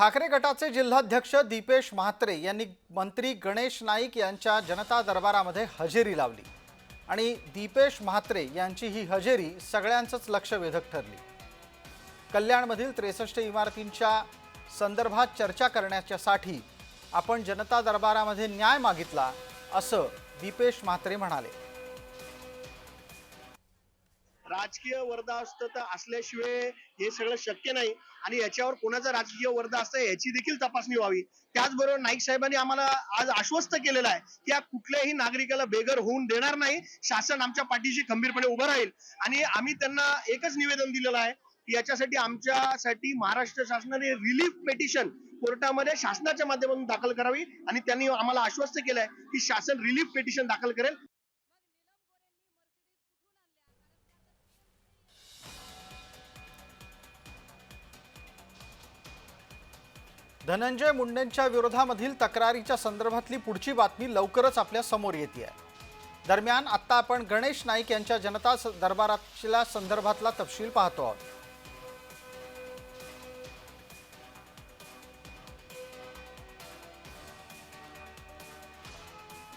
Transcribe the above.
ठाकरे गटाचे जिल्हाध्यक्ष दीपेश म्हात्रे यांनी मंत्री गणेश नाईक यांच्या जनता दरबारामध्ये हजेरी लावली. आणि दीपेश म्हात्रे यांची ही हजेरी सगळ्यांचंच लक्ष वेधक ठरली. कल्याणमधील त्रेसष्ट इमारतींच्या संदर्भात चर्चा करण्याच्यासाठी आपण जनता दरबारामध्ये न्याय मागितला असं दीपेश म्हात्रे म्हणाले. राजकीय वर्ध असतं तर असल्याशिवाय हे सगळं शक्य नाही. आणि याच्यावर कोणाचं राजकीय वर्दा असतं याची देखील तपासणी व्हावी. त्याचबरोबर नाईक साहेबांनी आम्हाला आज आश्वस्त केलेलं आहे की या कुठल्याही नागरिकाला बेघर होऊन देणार नाही. शासन आमच्या पाठीशी खंबीरपणे उभं राहील. आणि आम्ही त्यांना एकच निवेदन दिलेलं आहे की याच्यासाठी आमच्यासाठी महाराष्ट्र शासनाने रिलीफ पेटिशन कोर्टामध्ये शासनाच्या माध्यमातून दाखल करावी. आणि त्यांनी आम्हाला आश्वस्त केलंय की शासन रिलीफ पेटिशन दाखल करेल. धनंजय मुंडेंच्या विरोधामधील तक्रारीच्या संदर्भातली पुढची बातमी लवकरच आपल्यासमोर येते आहे दरम्यान आत्ता आपण गणेश नाईक यांच्या जनता स- दरबारातल्या संदर्भातला तपशील पाहतो आहोत.